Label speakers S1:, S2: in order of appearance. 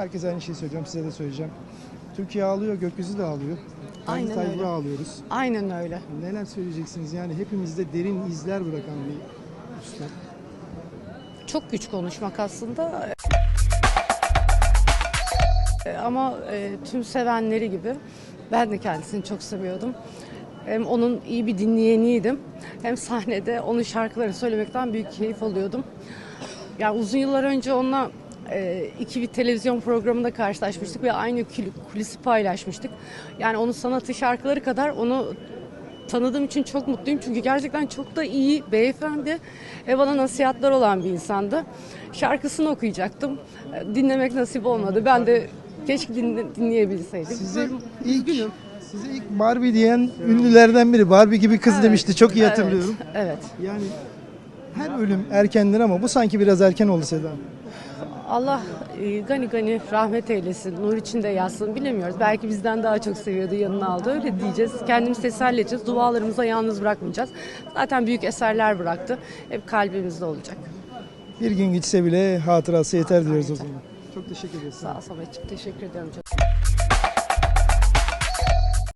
S1: Herkes aynı şeyi söylüyorum, size de söyleyeceğim. Türkiye ağlıyor, gökyüzü de ağlıyor.
S2: Aynen
S1: Ferdi Tayfur'u
S2: öyle.
S1: ağlıyoruz.
S2: Aynen öyle.
S1: Neler söyleyeceksiniz? Yani hepimizde derin izler bırakan bir usta.
S2: Çok güç konuşmak aslında. E, Ama e, tüm sevenleri gibi ben de kendisini çok seviyordum. Hem onun iyi bir dinleyeniydim. Hem sahnede onun şarkılarını söylemekten büyük keyif alıyordum. Yani uzun yıllar önce onunla iki bir televizyon programında karşılaşmıştık ve aynı kul- kulisi paylaşmıştık. Yani onun sanatı şarkıları kadar onu tanıdığım için çok mutluyum. Çünkü gerçekten çok da iyi, beyefendi ve bana nasihatler olan bir insandı. Şarkısını okuyacaktım. E, Dinlemek nasip olmadı. Ben de keşke dinle, dinleyebilseydim. Böyle
S1: ilk,
S2: üzgünüm.
S1: size ilk Barbie diyen ünlülerden biri. Barbie gibi kız
S2: Evet,
S1: demişti. Çok iyi
S2: evet,
S1: hatırlıyorum.
S2: Evet.
S1: Yani her ölüm erkendir ama bu sanki biraz erken oldu Seda.
S2: Allah e, gani gani rahmet eylesin, nur içinde yatsın bilemiyoruz. Belki bizden daha çok seviyordu, yanına aldı. Öyle diyeceğiz. Kendimizi teselli edeceğiz. Dualarımıza yalnız bırakmayacağız. Zaten büyük eserler bıraktı. Hep kalbimizde olacak.
S1: Bir gün gitse bile hatırası yeter diyoruz o zaman. Çok teşekkür ederiz.
S2: Sağ ol Samet'ciğim. Teşekkür ederim çok.